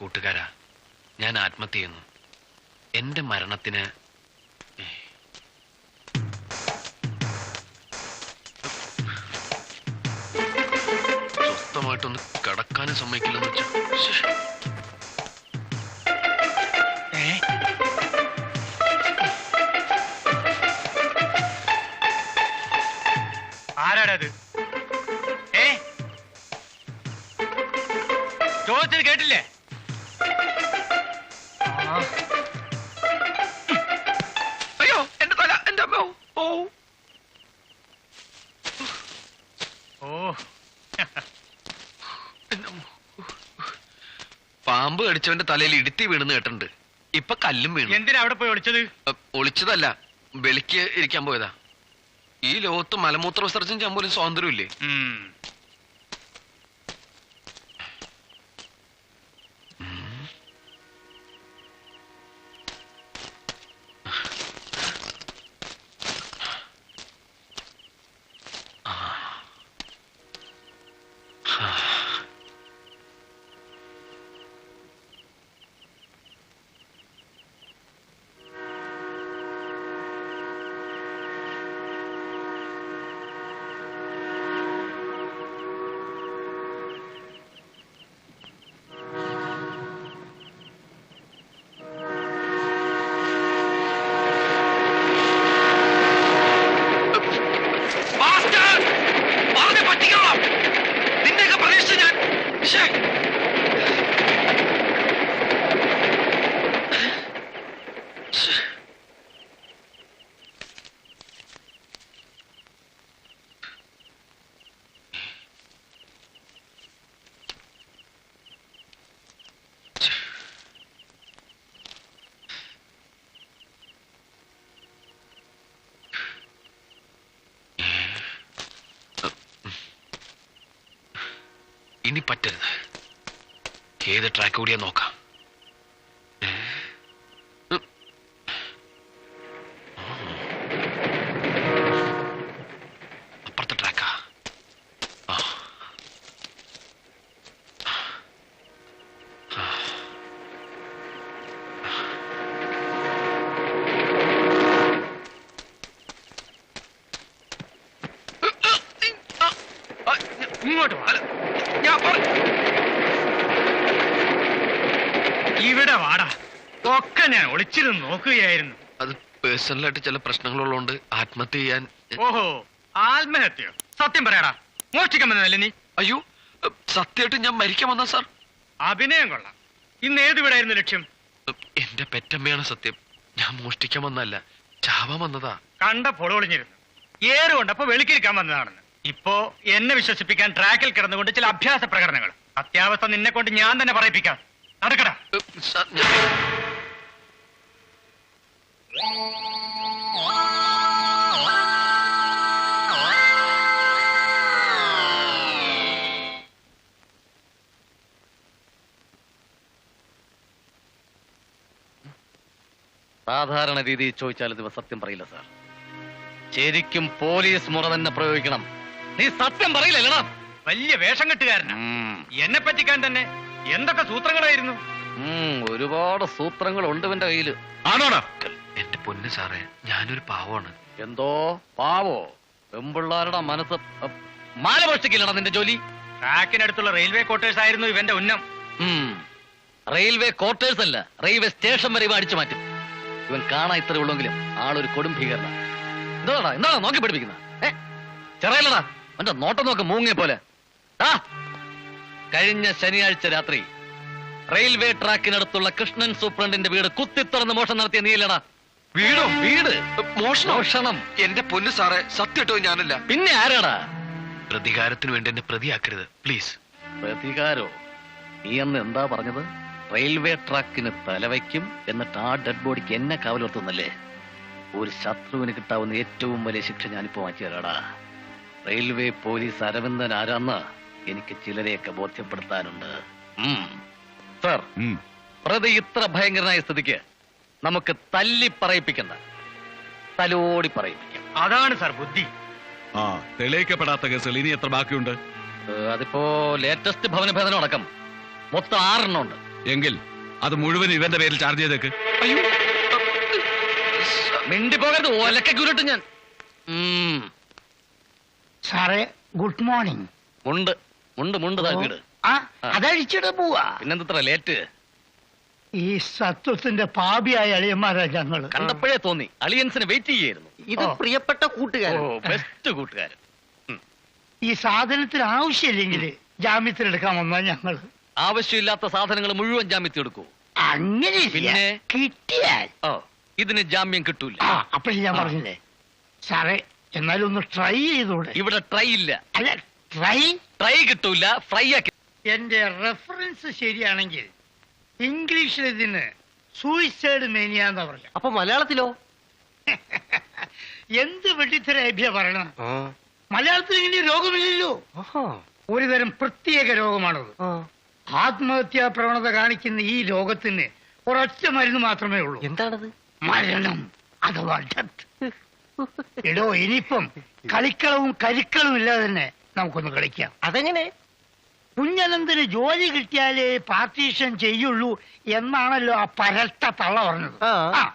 കൂട്ടുകാരാ. ഞാൻ ആത്മഹത്യ ചെയ്യുന്നു. എന്റെ മരണത്തിന് സ്വസ്ഥമായിട്ടൊന്ന് കടക്കാനും സമ്മതിക്കില്ലെന്ന് വെച്ചാൽ. ആരാടത്? ഏ? ചോദിച്ചത് കേട്ടില്ലേ? അയ്യോ എന്റെ തല എന്റെ അമ്മ. ഓ. ഓ. പാമ്പ് കടിച്ചവന്റെ തലയിൽ ഇടുത്തി വീണെന്ന് കേട്ടിട്ടുണ്ട്. ഇപ്പൊ കല്ലും വീണു. എന്തിനാ അവിടെ പോയി ഒളിച്ചത്? അ, ഒളിച്ചതല്ല വെളിക്ക് ഇരിക്കാൻ പോയതാ. ഈ ലോകത്ത് മലമൂത്ര വിസർജനം ചെയ്യാൻ പോലും സ്വാതന്ത്ര്യമില്ലേ? ഉം. ഇനി പറ്റരുത്. ഏത് ട്രാക്ക് കൂടിയാ നോക്കാം ഉം. അപ്പുറത്തെ ട്രാക്കാ ആ. ആ. ആ, ഇങ്ങോട്ട് വാ. അല്ല, ഞാൻ പറ- ഇവിടെ വാടാ ഒക്കെ ഞാൻ ഒളിച്ചിരുന്ന് നോക്കുകയായിരുന്നു. അത് പേഴ്സണലായിട്ട് ചില പ്രശ്നങ്ങളുള്ളതുകൊണ്ട് ആത്മഹത്യ ചെയ്യാൻ ഓഹോ ആത്മഹത്യ. സത്യം പറയടാ. മോഷ്ടിക്കാൻ വന്നതല്ലേ നീ? അയ്യോ സത്യമായിട്ട് ഞാൻ മരിക്കാൻ വന്ന സാർ? അഭിനയം കൊള്ളാം. ഇന്ന് ഏത് വീടായിരുന്നു ലക്ഷ്യം? എന്റെ പെറ്റമ്മയാണ് സത്യം. ഞാൻ മോഷ്ടിക്കാൻ വന്നല്ല ചാവാൻ വന്നതാ. കണ്ട പൊളൊളിഞ്ഞിരുന്നു ഏറ് കൊണ്ടപ്പോ വെളുക്കിരിക്കാൻ വന്നതാണെന്ന്. ഇപ്പോ എന്നെ വിശ്വസിപ്പിക്കാൻ ട്രാക്കിൽ കിടന്നുകൊണ്ട് ചില അഭ്യാസ പ്രകടനങ്ങൾ. അത്യാവശ്യം നിന്നെ കൊണ്ട് ഞാൻ തന്നെ പറയിപ്പിക്കാം. നടക്കടാ. ഉം, രീതി ചോദിച്ചാൽ ഇത് സത്യം പറയില്ല സാർ. ശരിക്കും പോലീസ് മുറ തന്നെ പ്രയോഗിക്കണം. നീ സത്യം പറയില്ലല്ലടാ. വലിയ വേഷം കെട്ടുകാരനാ. എന്നെ പറ്റിക്കാൻ തന്നെ എന്തൊക്കെ സൂത്രങ്ങളായിരുന്നു? ഒരുപാട് സൂത്രങ്ങൾ ഉണ്ട് എന്റെ കയ്യിൽ. ആണോടാ? എന്റെ പൊന്ന് സാറേ ഞാനൊരു പാവമാണ്. എന്തോ? പാവോ? പെമ്പിള്ളാരുടെ മനസ്സ് മാല മോഷ്ടിക്കില്ലടാ നിന്റെ ജോലി. ട്രാക്കിനടുത്തുള്ള റെയിൽവേ ക്വാർട്ടേഴ്സ് ആയിരുന്നു ഇവന്റെ ഉന്നം. റെയിൽവേ ക്വാർട്ടേഴ്സ് അല്ല റെയിൽവേ സ്റ്റേഷൻ വരെ ഇവ അടിച്ചു മാറ്റും. ഇവൻ കാണാൻ ഇത്ര ഉള്ളെങ്കിലും ആളൊരു കൊടും ഭീകരനാ. എന്താടാ എന്താടാ നോക്കി പഠിപ്പിക്കുന്ന? ഏ? ചെറിയല്ലടാ അവന്റെ നോട്ടം നോക്ക് മൂങ്ങിയ പോലെ. ആ കഴിഞ്ഞ ശനിയാഴ്ച രാത്രി റെയിൽവേ ട്രാക്കിനടുത്തുള്ള കൃഷ്ണൻ സൂപ്രണ്ടിന്റെ വീട് കുത്തിത്തുറന്ന് മോഷണം നടത്തിയ നീലടാ വീടോ? വീട്? മോഷണം? മോഷണം. എന്റെ പൊന്ന് സാറേ സത്യട്ടോ ഞാനല്ല. പിന്നെ ആരാടാ? പ്രതികാരത്തിന് വേണ്ടി എന്നെ പ്രതിയാക്കരുത് പ്ലീസ്. പ്രതികാരോ? നീ അന്ന് എന്താ പറഞ്ഞത്? റെയിൽവേ ട്രാക്കിന് തലവയ്ക്കും എന്നിട്ട് ആ ഡെഡ് ബോഡിക്ക് എന്നെ കാവലുർത്തുന്നല്ലേ ഒരു ശത്രുവിന് കിട്ടാവുന്ന ഏറ്റവും വലിയ ശിക്ഷ ഞാനിപ്പോ മാറ്റി തരാടാ റെയിൽവേ പോലീസ് അരവിന്ദൻ ആരാന്ന് എനിക്ക് ചിലരെയൊക്കെ ബോധ്യപ്പെടുത്താനുണ്ട്. സർ പ്രതി ഇത്ര ഭയങ്കരനായ സ്ഥിതിക്ക് നമുക്ക് തല്ലി പറയിപ്പിക്കണ്ട. തലോടി പറയിപ്പിക്കാം. അതാണ് സാർ ബുദ്ധി. ആ തെളിയിക്കപ്പെടാത്ത കേസുകൾ ഇനി എത്ര ബാക്കിയുണ്ട്? അതിപ്പോ ലേറ്റസ്റ്റ് ഭവനഭേദനം അടക്കം മൊത്തം ആറെണ്ണം ഉണ്ട് എങ്കിൽ അത് മുഴുവൻ ഇവന്റെ പേരിൽ ചാർജ് ചെയ്തേക്ക്. അയ്യോ. മിണ്ടി പോകരുത്. ഒലക്കുരുട്ട് ഞാൻ. സാറേ ഗുഡ് മോർണിംഗ്. മുണ്ട്. മുണ്ട് മുണ്ട് വീട്. ആ അതഴിച്ചിട്ട് പോവാ. പിന്നെന്തത്ര ലേറ്റ്? ഈ സത്വത്തിന്റെ പാപിയായ അളിയന്മാരാ ഞങ്ങൾ കണ്ടപ്പോഴേ തോന്നി. അളിയൻസിനെ വെയിറ്റ് ചെയ്യായിരുന്നു ഇത് പ്രിയപ്പെട്ട കൂട്ടുകാരൻ. ബെസ്റ്റ് കൂട്ടുകാരൻ. ഈ സാധനത്തിന് ആവശ്യമില്ലെങ്കിൽ ജാമ്യത്തിലെടുക്കാൻ വന്നാ ഞങ്ങൾ. ആവശ്യമില്ലാത്ത സാധനങ്ങൾ മുഴുവൻ ജാമ്യത്തിൽ എടുക്കൂ. അങ്ങനെ പിന്നെ? കിട്ടിയാൽ. ഓ ഇതിന് ജാമ്യം കിട്ടൂല. അപ്പോൾ അപ്പൊ ഞാൻ. പറഞ്ഞില്ലേ? സാറേ എന്നാലും ഒന്ന് ട്രൈ ചെയ്തൂടെ? ഇവിടെ ട്രൈ ഇല്ല. അല്ല ട്രൈ? ട്രൈ കിട്ടൂല ഫ്രൈ ആക്കി. എന്റെ റെഫറൻസ് ശരിയാണെങ്കിൽ ഇംഗ്ലീഷിൽ ഇതിന് സൂയിസൈഡ് മേനിയ എന്ന് പറയാം അപ്പൊ മലയാളത്തിലോ? എന്ത് വെട്ടിത്തരേഭ്യ പറയണം? മലയാളത്തിൽ ഇങ്ങനെ രോഗമില്ലല്ലോ. ഒരുതരം പ്രത്യേക രോഗമാണത്. ആത്മഹത്യാ പ്രവണത കാണിക്കുന്ന ഈ രോഗത്തിന് ഒരൊറ്റ മരുന്ന് മാത്രമേ ഉള്ളൂ. എന്താണത്? മരണം. അഥവാ ഡെത്ത് എടോ ഇനിയിപ്പം കളിക്കളവും കരിക്കളവും ഇല്ലാതെ തന്നെ നമുക്കൊന്ന് കളിക്കാം. അതെങ്ങനെ? കുഞ്ഞനന്തിന് ജോലി കിട്ടിയാലേ പാർട്ടീഷൻ ചെയ്യുള്ളൂ എന്നാണല്ലോ ആ പരട്ട തള്ള പറഞ്ഞത്. ആ,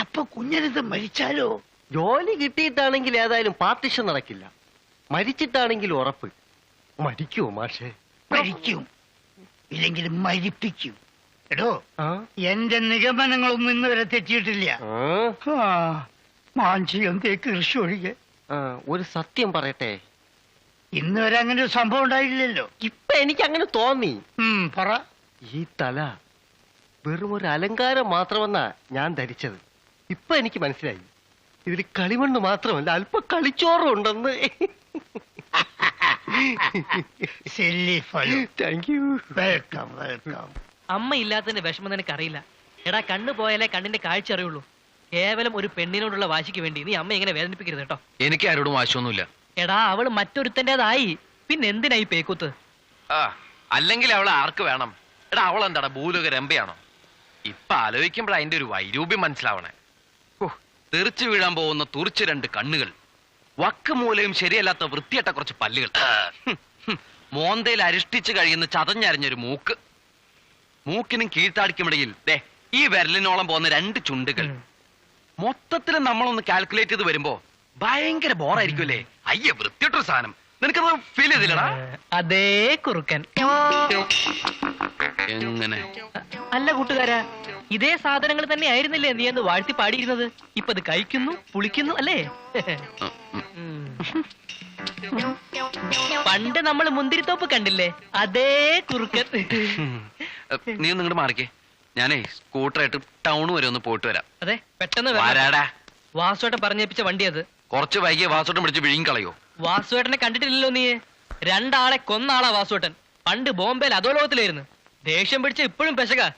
അപ്പൊ കുഞ്ഞനന്ത് മരിച്ചാലോ? ജോലി കിട്ടിയിട്ടാണെങ്കിൽ ഏതായാലും പാർട്ടീഷൻ നടക്കില്ല. മരിച്ചിട്ടാണെങ്കിൽ ഉറപ്പ്. മരിക്കുമോ മാഷേ? മരിക്കും. ഇല്ലെങ്കിൽ മരിപ്പിക്കും എടോ? എന്റെ നിഗമനങ്ങളൊന്നും ഇന്ന് വരെ തെറ്റിയിട്ടില്ല. മാഞ്ചിയം തേക്ക് കൃഷി ഒഴികെ. ഒരു സത്യം പറയട്ടെ. ഇന്ന് വരെ അങ്ങനെ ഒരു സംഭവം ഉണ്ടായില്ലല്ലോ ഇപ്പൊ എനിക്ക് അങ്ങനെ തോന്നി പറ. ഈ തല വെറും ഒരു അലങ്കാരം മാത്രമെന്നാ ഞാൻ ധരിച്ചത്. ഇപ്പൊ എനിക്ക് മനസ്സിലായി. ഇതിൽ കളിമണ്ണ് മാത്രമല്ല അല്പ കളിച്ചോറും ഉണ്ടെന്ന് സില്ലി ഫലോ താങ്ക് യു വെൽക്കം വെൽക്കം അമ്മ ഇല്ലാത്തതിന്റെ വിഷമം നിനക്ക് അറിയില്ല എടാ കണ്ണു പോയാലേ കണ്ണിന്റെ കാഴ്ച അറിയുള്ളൂ. കേവലം ഒരു പെണ്ണിനോടുള്ള വാശിക്ക് വേണ്ടി നീ അമ്മ ഇങ്ങനെ വേദനിപ്പിക്കരുത് കേട്ടോ. എനിക്ക് ആരോടും വാശിയൊന്നുമില്ല. എടാ അവൾ മറ്റൊരുത്തന്റെതായി പിന്നെ എന്തിനായി പേക്കൂത്ത്? ആ അല്ലെങ്കിൽ അവൾ ആർക്ക് വേണം? എടാ അവൾ എന്താടാ ഭൂലോക രമ്പയാണോ? ഇപ്പൊ ആലോചിക്കുമ്പോഴാ അതിന്റെ ഒരു വൈരൂപ്യം മനസ്സിലാവണേ. ഓ തെറിച്ചു വീഴാൻ പോകുന്ന തുറിച്ച് രണ്ട് കണ്ണുകൾ. വക്ക് മൂലയും ശരിയല്ലാത്ത വൃത്തിയട്ട കുറച്ച് പല്ലുകൾ. മോന്തയിൽ അരിഷ്ടിച്ച് കഴിയുന്ന ചതഞ്ഞരഞ്ഞൊരു മൂക്ക്. മൂക്കിനും കീഴ്ത്താടിക്കുമിടയിൽ ദേ ഈ വിരലിനോളം പോകുന്ന രണ്ട് ചുണ്ടുകൾ. മൊത്തത്തിൽ നമ്മളൊന്ന് കാൽക്കുലേറ്റ് ചെയ്ത് വരുമ്പോ ഭയങ്കര ബോറായിരിക്കുമല്ലേ അയ്യ വൃത്തിയിട്ടൊരു സാധനം. നിനക്കത് ഫീൽ ചെയ്തില്ലടാ? അതേ കുറുക്കൻ. എങ്ങനെ? അല്ല കൂട്ടുകാരാ ഇതേ സാധനങ്ങൾ തന്നെ ആയിരുന്നില്ലേ നീ എന്ന് വാഴ്ത്തി പാടിയിരുന്നത്? ഇപ്പൊ അത് കഴിക്കുന്നു പുളിക്കുന്നു അല്ലേ? പണ്ട് നമ്മൾ മുന്തിരിത്തോപ്പ് കണ്ടില്ലേ? അതേ കുറുക്കൻ. നീ ഒന്ന് ഇങ്ങോട്ട് മാറിക്കേ. ഞാനേ സ്കൂട്ടറായിട്ട് ടൗൺ വരെ ഒന്ന് പോയിട്ട് വരാം. അതെ പെട്ടെന്ന്. വരാടാ. പറഞ്ഞേപ്പിച്ച വണ്ടി അത് കുറച്ച് വൈകിയ വാസുട്ടൻ പിടിച്ച് വിഴുങ്ങി കളയോ വാസുവേട്ടനെ കണ്ടിട്ടില്ലല്ലോ നീ. രണ്ടാളെ കൊന്നാളാ വാസുവേട്ടൻ. പണ്ട് ബോംബെയിൽ അധോലോകത്തിലായിരുന്നു. ദേഷ്യം പിടിച്ച ഇപ്പോഴും പെശക.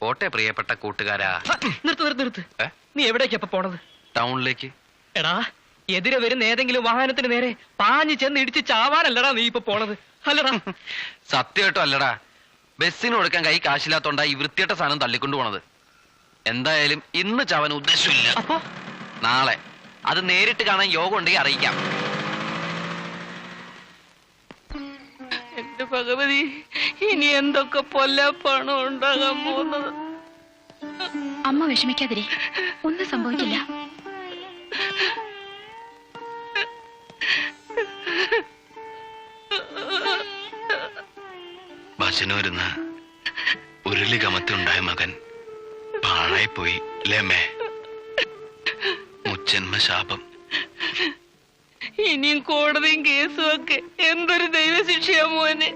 പോട്ടെ പ്രിയപ്പെട്ട കൂട്ടുകാരാ. നിർത്ത് നിർത്ത് നിർത്ത്. ഏ? നീ എവിടേക്കപ്പ പോണത്? ടൗണിലേക്ക്. എടാ എതിരെ വരുന്ന ഏതെങ്കിലും വാഹനത്തിന് നേരെ പാഞ്ഞു ചെന്ന് ഇടിച്ച് ചാവാനല്ലടാ നീ ഇപ്പൊ പോണത്. അല്ലടാ. സത്യമായിട്ടും അല്ലടാ. ബസ്സിന് കൊടുക്കാൻ കൈ കാശില്ലാത്തോണ്ടാ ഈ വൃത്തിയട്ട സാധനം തള്ളിക്കൊണ്ടു പോണത്. എന്തായാലും ഇന്ന് ചവൻ ഉദ്ദേശമില്ല. അപ്പൊ? നാളെ. അത് നേരിട്ട് കാണാൻ യോഗം ഉണ്ടെങ്കിൽ അറിയിക്കാം. എന്റെ ഭഗവതി ഇനി എന്തൊക്കെ പൊല്ലപ്പണോ ഉണ്ടാകാൻ പോകുന്നത്? അമ്മ വിഷമിക്കാതിരി. ഒന്നും സംഭവിക്കില്ല. ബസ്സിന് ഉരുളി കമത്തിയുണ്ടായ മകൻ പാഴായി പോയി. ലേമേ മുച്ചന്മ ശാപം ഇനിയും കോടതിയും കേസും ഒക്കെ എന്തൊരു ദൈവശിക്ഷയാ മോനെ?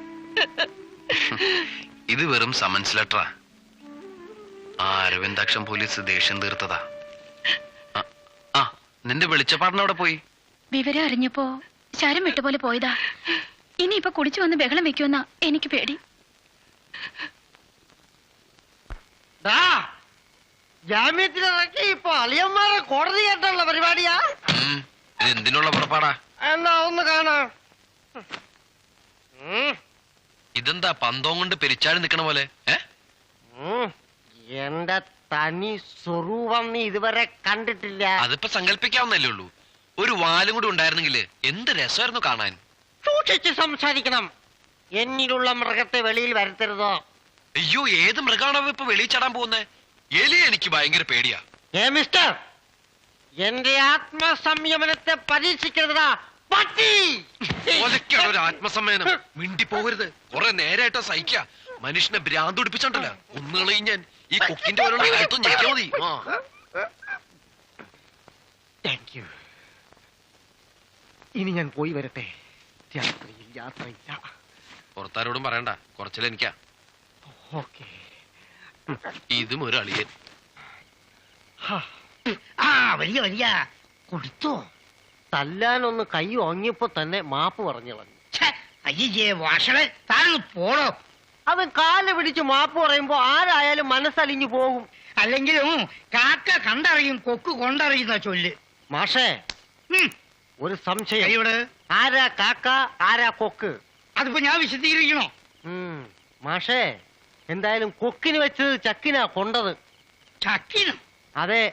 ഇത് വെറും സമൻസ് ലെറ്ററാ ആ. അരവിന്ദാക്ഷം പോലീസ് ദേഷ്യം തീർത്തതാ. ആ, നിന്റെ വെളിച്ചപ്പാടിന് അവിടെ പോയി. വിവരം അറിഞ്ഞപ്പോ ശരം വിട്ടുപോലെ പോയതാ. ഇനി ഇപ്പൊ കുടിച്ചു വന്ന് ബഹളം വെക്കുമെന്നാ എനിക്ക് പേടി. ജാമ്യത്തിലിറക്കി ഇപ്പൊ അളിയന്മാരെ കോടതി കേട്ടുള്ള പരിപാടിയാ? ഇത് എന്തിനുള്ള പുറപ്പാടാ? എന്നാ ഒന്ന് കാണാം. ഇതെന്താ പന്തവും കൊണ്ട് പെരിച്ചാടി നിക്കണ പോലെ? എന്റെ തനി സ്വരൂപം നീ ഇതുവരെ കണ്ടിട്ടില്ല. അതിപ്പോ സങ്കല്പിക്കാവുന്നല്ലേ ഉള്ളൂ. ഒരു വാലും കൂടി ഉണ്ടായിരുന്നെങ്കിൽ എന്ത് രസമായിരുന്നു കാണാൻ. സൂക്ഷിച്ച് സംസാരിക്കണം. എന്നിലുള്ള മൃഗത്തെ വെളിയിൽ വരുത്തരുതോ? അയ്യോ ഏത് മൃഗമാണോ ഇപ്പൊ വെളിയിൽ ചാടാൻ പോകുന്നേ? എലി എനിക്ക് ഭയങ്കര പേടിയാ. ഏ മിസ്റ്റർ എന്റെ ആത്മസംയമനത്തെ പരീക്ഷിക്കരുതാ പട്ടി. ഒലക്കാണ് ഒരു ആത്മസമ്മേനം മിണ്ടി പോകരുത് കുറെ നേരായിട്ടോ സഹിക്ക. മനുഷ്യനെ ഭ്രാന്ത് പിടിപ്പിച്ചോണ്ടല്ലോ? ഒന്നുകളെയും ഞാൻ. ഈ കൊക്കിന്റെ പോലുള്ള കഴുത്തും ഞെക്കിയാ മതി. ആ താങ്ക് യു ഇനി ഞാൻ പോയി വരട്ടെ. രാത്രിയിൽ യാത്രയില്ല. പുറത്താരോടും പറയണ്ട. കുറച്ചിലെനിക്കാ ഓക്കെ. ഇതും ഒരു അളിയൻ. ആ വലിയ വലിയ. കൊടുത്തോ. തല്ലാനൊന്ന് കൈ ഓങ്ങിയപ്പോ തന്നെ മാപ്പ് പറഞ്ഞു കളഞ്ഞു. അയ്യേ വാഷളെ താനൊന്ന് പോണോ? അവൻ കാൽ പിടിച്ച് മാപ്പ് പറയുമ്പോ ആരായാലും മനസ്സലിഞ്ഞു പോകും. അല്ലെങ്കിലും കാക്ക കണ്ടറിയും കൊക്ക് കൊണ്ടറിയുന്ന ചൊല്ല്. മാഷേ ഒരു സംശയം. ഇവിടെ. ആരാ കാക്ക ആരാ കൊക്ക്? അതിപ്പോ ഞാൻ വിശദീകരിക്കണോ? മാഷേ എന്തായാലും കൊക്കിന് വെച്ചത് ചക്കിനാ കൊണ്ടത്. ചക്കിനും? അതെ.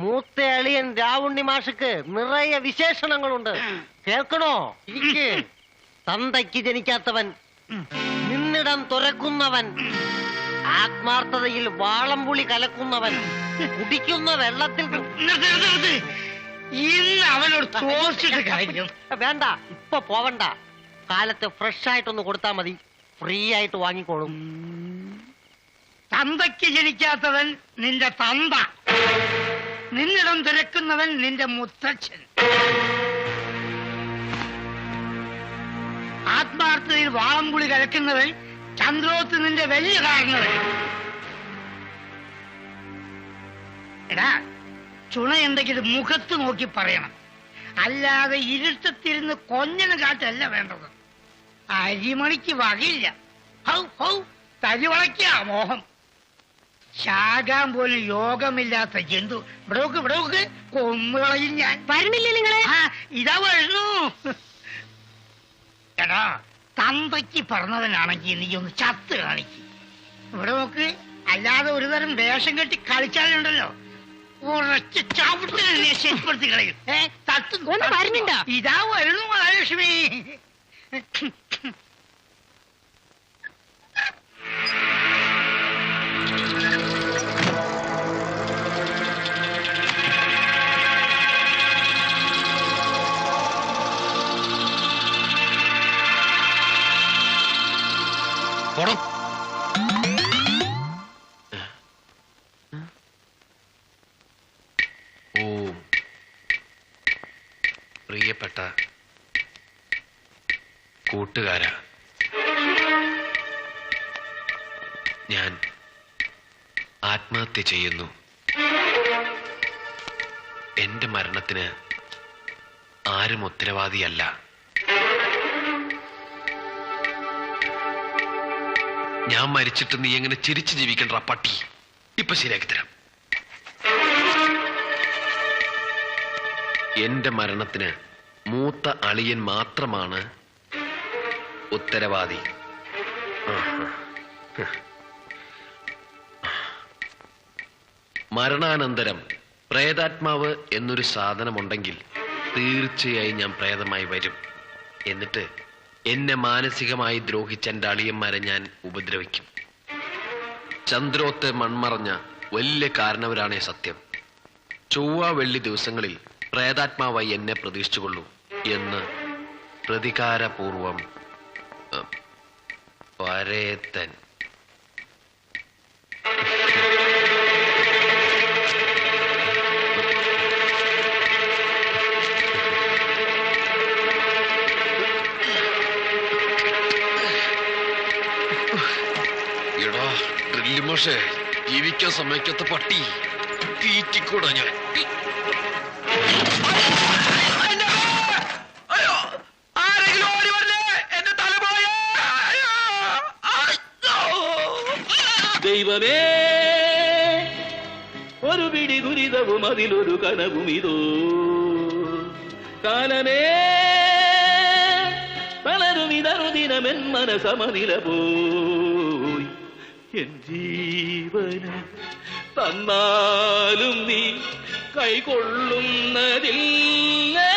മൂത്ത അളിയൻ രാവുണ്ണി മാഷക്ക് നിറയെ വിശേഷണങ്ങളുണ്ട്. കേൾക്കണോ? എനിക്ക് തന്തയ്ക്ക് ജനിക്കാത്തവൻ നിന്നിടം തുറക്കുന്നവൻ ആത്മാർത്ഥതയിൽ വാളംപുളി കലക്കുന്നവൻ കുടിക്കുന്ന വെള്ളത്തിൽ അവനോട് വേണ്ട ഇപ്പൊ പോവണ്ട. കാലത്ത് ഫ്രഷ് ആയിട്ടൊന്ന് കൊടുത്താ മതി. ഫ്രീ ആയിട്ട് വാങ്ങിക്കോളും. തന്തയ്ക്ക് ജനിക്കാത്തവൻ നിന്റെ തന്ത. നിന്നിടം തിരക്കുന്നവൻ നിന്റെ മുത്തച്ഛൻ. ആത്മാർത്ഥതയിൽ വാളംപുളി കലക്കുന്നവൻ ചന്ദ്രോത്ത് നിന്റെ വലിയ കാരണവൻ എടാ ചുണ എന്തെങ്കിലും മുഖത്ത് നോക്കി പറയണം. അല്ലാതെ ഇരുട്ടത്തിരുന്ന് കൊഞ്ഞിന് കാട്ടല്ല വേണ്ടത്. അരിമണിക്ക് വകയില്ല. ഹൗ ഹൗ തരിവളയ്ക്കാ മോഹം. ശാകാൻ പോലും യോഗമില്ലാത്ത ജന്തു. ഇവിടോക്ക് ഇവിടോക്ക് കൊന്നുകളയും ഞാൻ. വരുന്നില്ല നിങ്ങളെ? ആ ഇതാ വരുന്നു. എടാ തന്തയ്ക്ക് പറഞ്ഞവനാണെങ്കിൽ നീ ഒന്ന് ചത്ത് കാണിക്ക്. ഇവിടെ നോക്ക് അല്ലാതെ ഒരു തരം വേഷം കെട്ടി കളിച്ചാലുണ്ടല്ലോ. ഉറച്ച് ചവിട്ടി ശരിപ്പെടുത്തി കളയും. ഏ തട്ടും? ഇതാ വരുന്നു മഹാലക്ഷ്മി. ആത്മഹത്യ ചെയ്യുന്നു. എന്റെ മരണത്തിന് ആരും ഉത്തരവാദിയല്ല. ഞാൻ മരിച്ചിട്ട് നീ എങ്ങനെ ചിരിച്ചു ജീവിക്കണ്ട പട്ടി? ഇപ്പൊ ശരിയാക്കി തരാം. എന്റെ മരണത്തിന് മൂത്ത അളിയൻ മാത്രമാണ് ഉത്തരവാദി. ആഹാ. മരണാനന്തരം പ്രേതാത്മാവ് എന്നൊരു സാധനമുണ്ടെങ്കിൽ തീർച്ചയായും ഞാൻ പ്രേതമായി വരും. എന്നിട്ട് എന്നെ മാനസികമായി ദ്രോഹിച്ച എന്റെ അളിയന്മാരെ ഞാൻ ഉപദ്രവിക്കും. ചന്ദ്രോത്ത് മൺമറഞ്ഞ വലിയ കാരണവരാണേ സത്യം. ചൊവ്വ വെള്ളി ദിവസങ്ങളിൽ പ്രേതാത്മാവായി എന്നെ പ്രതീക്ഷിച്ചുകൊള്ളൂ എന്ന് പ്രതികാരപൂർവം അഹ്, മോഷേ ജീവിക്കാൻ സമ്മതിക്കാത്ത പട്ടി തീറ്റിക്കൂടാ ഞാൻ. ദൈവമേ ഒരു പിടി ദുരിതവും അതിലൊരു കനവും ഇതോ. കാലമേ പലരും ഇതറുദിനമെൻ മനസമനില പോയി എൻ ജീവന് തന്നാലും നീ കൈകൊള്ളുന്നതില്ലേ